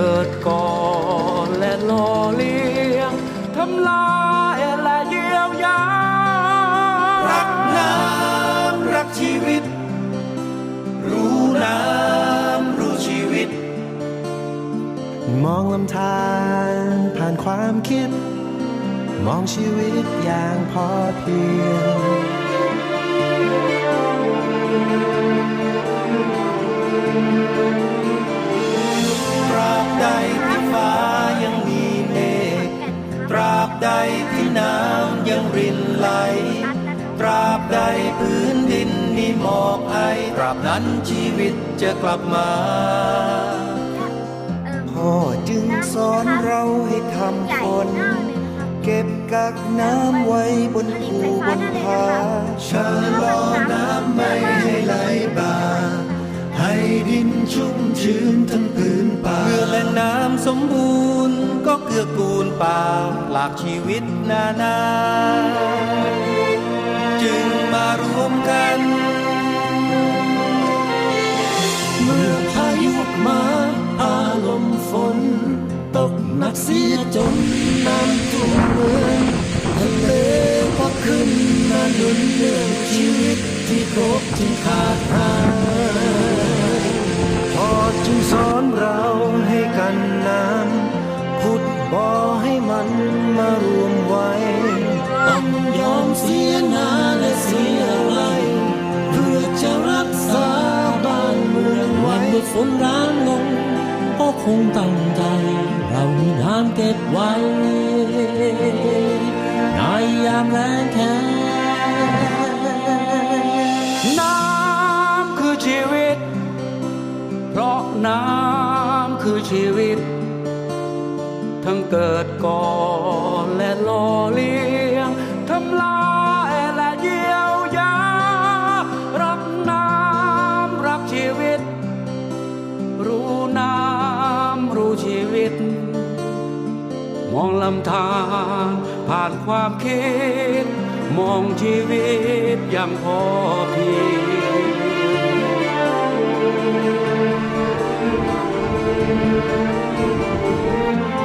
เกิดก่อนและล่อเลี้ยงทำลายและเยียวยา รักน้ำรักชีวิต รู้น้ำรู้ชีวิต มองลำธารผ่านความคิด มองชีวิตอย่างพอเพียง ตราบใดพื้นดินมีหมอกไอตราบนั้นชีวิตจะกลับมา พ่อจึงสอนเราให้ทำฝนเก็บกักน้ำไว้บนภูบนผาชะลอน้ำไม่ให้ไหลบ่าให้ดินชุ่มชื้นทั้งพื้นป่าเมื่อแหล่งน้ำสมบูรณ์ ก็เกื้อกูลป่าหลากชีวิตนานา เสียจนน้ำท่วมเมืองทะเลก็ขึ้นมาหนุนเรื่องชีวิตที่ครบที่ขาดหายพอจึงสอนเราให้กันน้ำขุดบ่อให้มันมารวมไว้ ต้องยอมเสียนาและเสียไรเพื่อจะรักษาบ้านเมืองไว้ฝนร้างลง ก็คงตั้งใจ เรามีน้ำเก็บไว้ ในยามแรงแค้น้ำคือชีวิต เพราะน้ำคือชีวิต ทั้งเกิดก่อนและหล่อเลี้ย ชีวิต มองลำธารผ่านความคิด มองชีวิตอย่างพอเพียง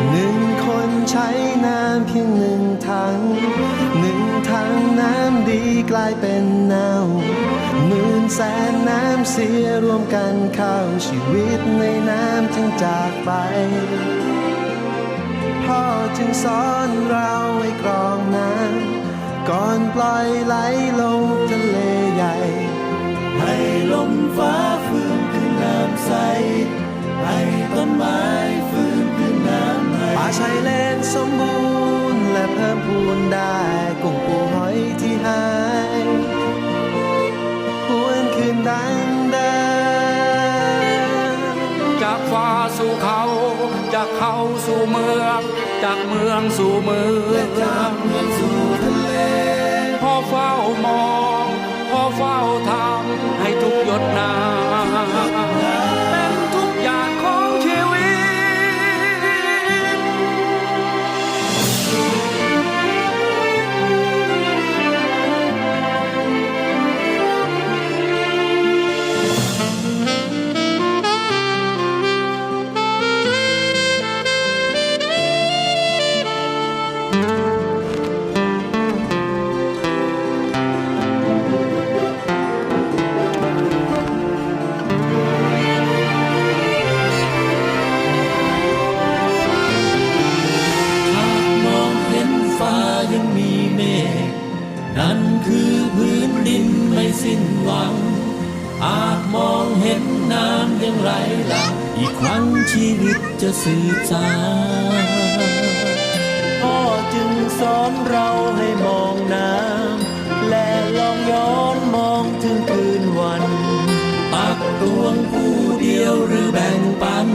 หนึ่งคนใช้น้ำเพียงหนึ่งถัง หนึ่งถังน้ำดีกลายเป็นเน่า แสนน้ำเสียรวมกันเข้าชีวิตในน้ำจึงจากไป พ่อจึงสอนเราให้กรองน้ำก่อนปล่อยไหลลงทะเลใหญ่ ให้ลมฟ้าฟื้นคืนน้ำใส ให้ต้นไม้ฟื้นคืนน้ำใหม่ป่าชายเลนสมบูรณ์และเพิ่มพูนได้กุ้งปูหอยที่หาย สู่เขาจากเขาสู่เมือง จากเมืองสู่เมืองจากเมืองสู่ทะเลพอเฝ้ามอง พอเฝ้าทำให้ทุกหยดน้ำ หวัง อาจมองเห็นน้ำยังไหลหลังอีกครั้งชีวิตจะสื่อสารพ่อจึงสอนเราให้มองน้ำและลองย้อนมองถึงคืนวันปักตวงผู้เดียวหรือแบ่งปัน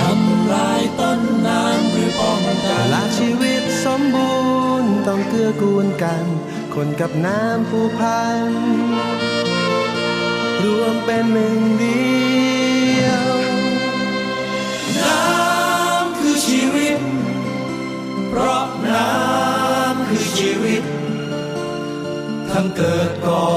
ทำลายต้นน้ำหรือป้องกันลากชีวิตสมบูรณ์ต้องเกื้อกูลกัน คนกับน้ำผูกพัน รวมเป็นหนึ่งเดียว น้ำคือชีวิต เพราะน้ำคือชีวิต ทั้งเกิดก่อน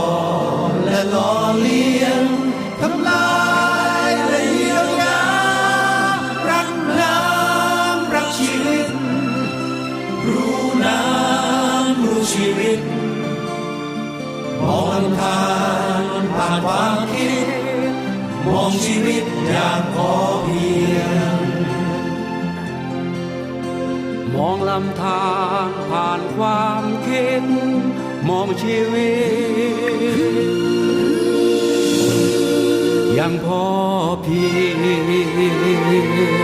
มองลำธารผ่านความคิด มองชีวิตอย่างพอเพียง มองลำธารผ่านความคิด มองชีวิตอยังพอเพียง